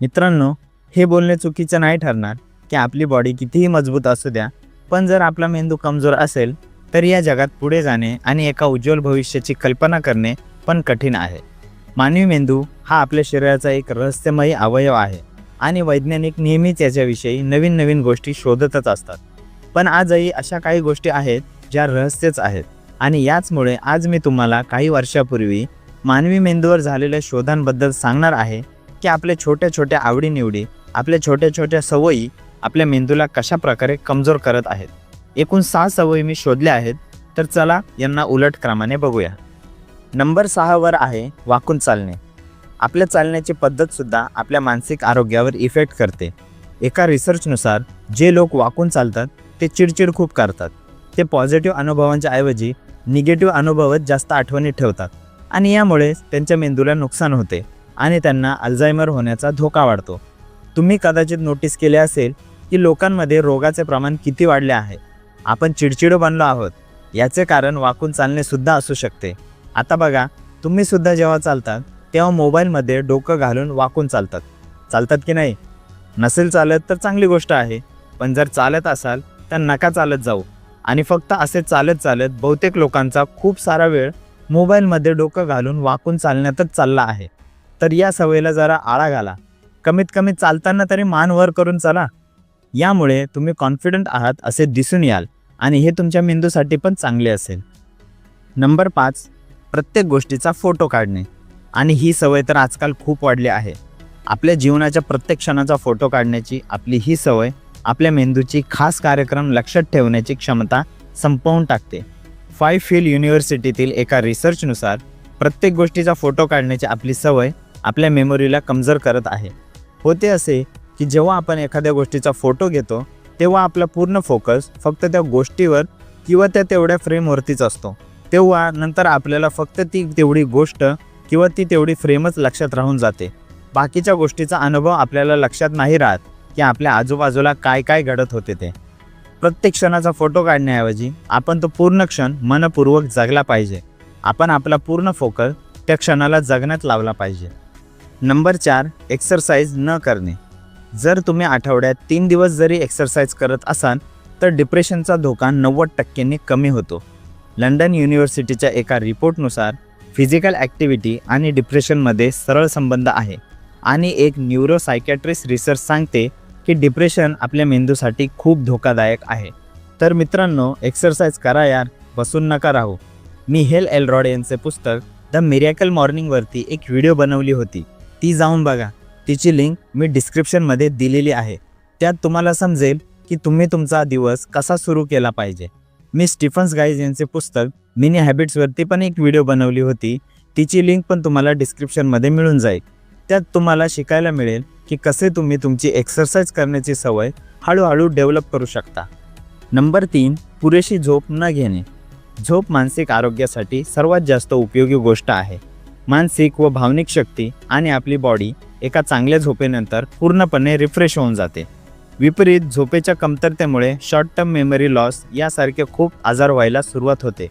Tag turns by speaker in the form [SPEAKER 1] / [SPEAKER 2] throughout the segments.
[SPEAKER 1] मित्रांनो हे बोलणे चुकीचं नाही ठरणार की आपली बॉडी कितीही मजबूत असू द्या पण जर आपला मेंदू कमजोर असेल तर या जगात पुढे जाणे आणि एका उज्ज्वल भविष्याची कल्पना करणे पण कठीण आहे. मानवी मेंदू हा आपल्या शरीराचा एक रहस्यमयी अवयव आहे आणि वैज्ञानिक नेहमीच याच्याविषयी नवीन नवीन गोष्टी शोधतच असतात. पण आजही अशा काही गोष्टी आहेत ज्या रहस्यच आहेत आणि याचमुळे आज मी तुम्हाला काही वर्षापूर्वी मानवी मेंदूवर झालेल्या शोधांबद्दल सांगणार आहे की आपल्या छोट्या छोट्या आवडीनिवडी आपल्या छोट्या छोट्या सवयी आपल्या मेंदूला कशा प्रकारे कमजोर करत आहेत? एकूण सहा सवयी मी शोधल्या आहेत तर चला यांना उलट क्रमाने बघूया. नंबर सहावर आहे वाकून चालणे. आपल्या चालण्याची पद्धतसुद्धा आपल्या मानसिक आरोग्यावर इफेक्ट करते. एका रिसर्चनुसार जे लोक वाकून चालतात ते चिडचिड खूप करतात. ते पॉझिटिव्ह अनुभवांच्या ऐवजी निगेटिव्ह अनुभवच जास्त आठवणी ठेवतात. आणि यामुळे त्यांच्या मेंदूला नुकसान होते. आणि त्यांना अल्झायमर होण्याचा धोका वाढतो. तुम्ही कदाचित नोटीस केले असेल की लोकांमध्ये रोगाचे प्रमाण किती वाढले आहे. आपण चिडचिडो बनलो आहोत. याचे कारण वाकून चालणेसुद्धा असू शकते. आता बघा तुम्हीसुद्धा जेव्हा चालतात तेव्हा मोबाईलमध्ये डोकं घालून वाकून चालतात. चालतात की नाही? नसेल चालत तर चांगली गोष्ट आहे. पण जर चालत असाल तर नका चालत जाऊ. आणि फक्त असे चालत चालत बहुतेक लोकांचा खूप सारा वेळ मोबाईलमध्ये डोकं घालून वाकून चालण्यातच चालला आहे. तर या सवयीला जरा आळा घाला. कमीत कमी चालताना तरी मान वर करून चला. यामुळे तुम्ही कॉन्फिडंट आहात असे दिसून याल आणि हे तुमच्या मेंदूसाठी पण चांगले असेल. नंबर पाच प्रत्येक गोष्टीचा फोटो काढणे. आणि ही सवय तर आजकाल खूप वाढली आहे. आपल्या जीवनाच्या प्रत्येक क्षणाचा फोटो काढण्याची आपली ही सवय आपल्या मेंदूची खास कार्यक्रम लक्षात ठेवण्याची क्षमता संपवून टाकते. फाय फील युनिव्हर्सिटीतील एका रिसर्चनुसार प्रत्येक गोष्टीचा फोटो काढण्याची आपली सवय आपल्या मेमोरीला कमजोर करत आहे. होते असे की जेव्हा आपण एखाद्या गोष्टीचा फोटो घेतो तेव्हा आपला पूर्ण फोकस फक्त त्या गोष्टीवर किंवा त्या तेवढ्या फ्रेमवरतीच असतो. तेव्हा नंतर आपल्याला फक्त ती तेवढी गोष्ट किंवा ती तेवढी फ्रेमच लक्षात राहून जाते. बाकीच्या गोष्टीचा अनुभव आपल्याला लक्षात नाही राहत की आपल्या आजूबाजूला काय काय घडत होते ते. प्रत्येक क्षणाचा फोटो काढण्याऐवजी आपण तो पूर्ण क्षण मनपूर्वक जगला पाहिजे. आपण आपला पूर्ण फोकस त्या क्षणाला जगण्यात लावला पाहिजे. नंबर चार एक्सरसाइज न करणे. जर तुम्ही आठवड्यात तीन दिवस जरी एक्सरसाइज करत असाल तर डिप्रेशनचा धोका नव्वद टक्क्यांनी कमी होतो. लंडन युनिव्हर्सिटीच्या एका रिपोर्टनुसार फिजिकल ॲक्टिव्हिटी आणि डिप्रेशनमध्ये सरळ संबंध आहे. आणि एक न्यूरोसायकॅट्रिस्ट रिसर्च सांगते की डिप्रेशन आपल्या मेंदूसाठी खूप धोकादायक आहे. तर मित्रांनो एक्सरसाइज करा यार बसून नका राहू. मी हेल एलरॉड यांचे पुस्तक द मिरॅकल मॉर्निंगवरती एक व्हिडिओ बनवली होती. ती जाऊन बघा. तिची लिंक मी डिस्क्रिप्शनमध्ये दिलेली आहे. त्यात तुम्हाला समजेल की तुम्ही तुमचा दिवस कसा सुरू केला पाहिजे. मी स्टीफन्स गाईज यांचे पुस्तक मिनी हॅबिट्सवरती पण एक व्हिडिओ बनवली होती. तिची लिंक पण तुम्हाला डिस्क्रिप्शनमध्ये मिळून जाईल. त्यात तुम्हाला शिकायला मिळेल की कसे तुम्ही तुमची एक्सरसाइज करण्याची सवय हळूहळू डेव्हलप करू शकता. नंबर तीन पुरेशी झोप न घेणे. झोप मानसिक आरोग्यासाठी सर्वात जास्त उपयोगी गोष्ट आहे. मानसिक व भावनिक शक्ती आणि आपली बॉडी एका चांगल्या झोपेनंतर पूर्णपणे रिफ्रेश होऊन जाते. विपरीत झोपेच्या कमतरतेमुळे शॉर्ट टर्म मेमरी लॉस यासारखे खूप आजार व्हायला सुरुवात होते.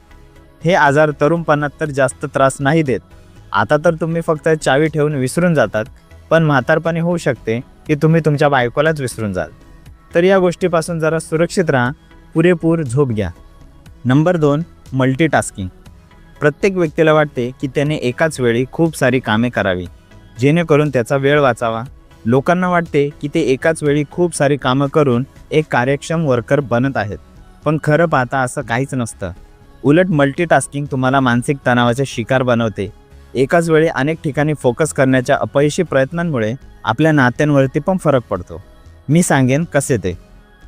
[SPEAKER 1] हे आजार तरुणपणात तर जास्त त्रास नाही देत. आता तर तुम्ही फक्त चावी ठेवून विसरून जातात पण म्हातारपणे होऊ शकते की तुम्ही तुमच्या बायकोलाच विसरून जाल. तर या गोष्टीपासून जरा सुरक्षित राहा पुरेपूर झोप घ्या. नंबर दोन मल्टीटास्किंग प्रत्येक व्यक्तीला वाटते की त्याने एकाच वेळी खूप सारी कामे करावी. जेणेकरून त्याचा वेळ वाचावा. लोकांना वाटते की ते एकाच वेळी खूप सारी कामं करून एक कार्यक्षम वर्कर बनत आहेत. पण खरं पाहता असं काहीच नसतं. उलट मल्टीटास्किंग तुम्हाला मानसिक तणावाचे शिकार बनवते. एकाच वेळी अनेक ठिकाणी फोकस करण्याच्या अपयशी प्रयत्नांमुळे आपल्या नात्यांवरती पण फरक पडतो. मी सांगेन कसे ते.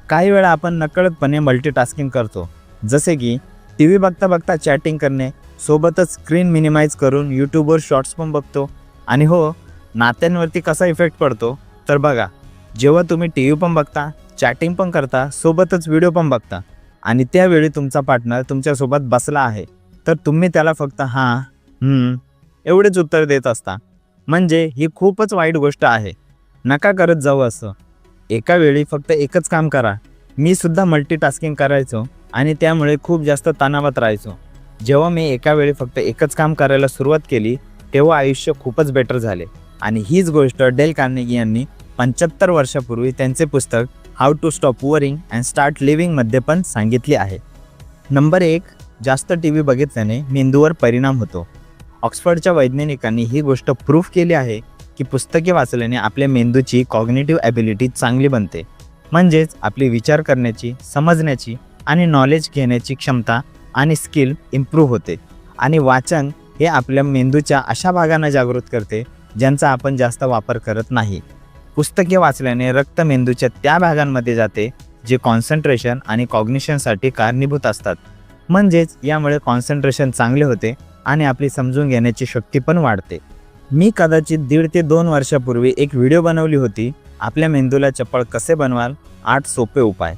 [SPEAKER 1] काही वेळा आपण नकळतपणे मल्टीटास्किंग करतो. जसे की टी व्ही बघता बघता चॅटिंग करणे सोबतच स्क्रीन मिनिमाइज करून यूट्यूबवर शॉर्ट्स पण बघतो. आणि हो नात्यांवरती कसा इफेक्ट पडतो? तर बघा जेव्हा तुम्ही टी व्ही पण बघता चॅटिंग पण करता सोबतच व्हिडिओ पण बघता आणि त्यावेळी तुमचा पार्टनर तुमच्यासोबत बसला आहे तर तुम्ही त्याला फक्त हां एवढेच उत्तर देत असता. म्हणजे ही खूपच वाईट गोष्ट आहे. नका करत जाऊ असं. एका वेळी फक्त एकच काम करा. मी सुद्धा मल्टीटास्किंग करायचो आणि त्यामुळे खूप जास्त तणावात राहायचो. जेव्हा मी एका वेळी फक्त एकच काम करायला सुरुवात केली तेव्हा आयुष्य खूपच बेटर झाले. आणि हीच गोष्ट डेल कार्नेगी यांनी पंच्याहत्तर वर्षापूर्वी त्यांचे पुस्तक how to stop worrying and start लिव्हिंगमध्ये पण सांगितले आहे. नंबर एक जास्त टी व्ही बघितल्याने मेंदूवर परिणाम होतो. ऑक्सफर्डच्या वैज्ञानिकांनी ही गोष्ट प्रूफ केली आहे की पुस्तके वाचल्याने आपल्या मेंदूची कॉग्नेटिव्ह ॲबिलिटी चांगली बनते. म्हणजेच आपली विचार करण्याची समजण्याची आणि नॉलेज घेण्याची क्षमता आणि स्किल इम्प्रूव्ह होते. आणि वाचन हे आपल्या मेंदूच्या अशा भागांना जागृत करते ज्यांचा आपण जास्त वापर करत नाही. पुस्तके वाचल्याने रक्त मेंदूच्या त्या भागांमध्ये जाते जे कॉन्सन्ट्रेशन आणि कॉग्निशनसाठी कारणीभूत असतात. म्हणजेच यामुळे कॉन्सन्ट्रेशन चांगले होते आणि आपली समजून घेण्याची शक्ती पण वाढते. मी कदाचित दीड ते दोन वर्षापूर्वी एक व्हिडिओ बनवली होती आपल्या मेंदूला चपळ कसे बनवाल? आठ सोपे उपाय.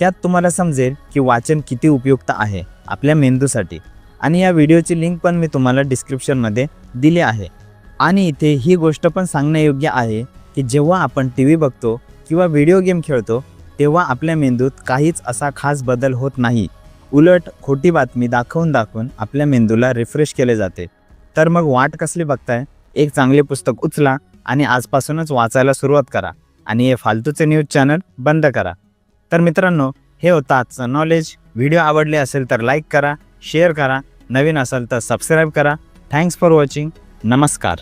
[SPEAKER 1] त्यात तुम्हाला समजेल की वाचन किती उपयुक्त आहे. आपल्या मेंदूसाठी. आणि या व्हिडिओची लिंक पण मी तुम्हाला डिस्क्रिप्शनमध्ये दिली आहे. आणि इथे ही गोष्ट पण सांगण्यायोग्य आहे की जेव्हा आपण टी व्ही बघतो किंवा व्हिडिओ गेम खेळतो तेव्हा आपल्या मेंदूत काहीच असा खास बदल होत नाही. उलट खोटी बातमी दाखवून दाखवून आपल्या मेंदूला रिफ्रेश केले जाते. तर मग वाट कसली बघताय? एक चांगले पुस्तक उचला आणि आजपासूनच वाचायला सुरुवात करा. आणि हे फालतूचे न्यूज चॅनल बंद करा. तर मित्रांनो हे होतं आजचं नॉलेज व्हिडिओ आवडले असेल तर लाईक करा शेअर करा. नवीन असेल तर सबस्क्राईब करा. थँक्स फॉर वॉचिंग नमस्कार.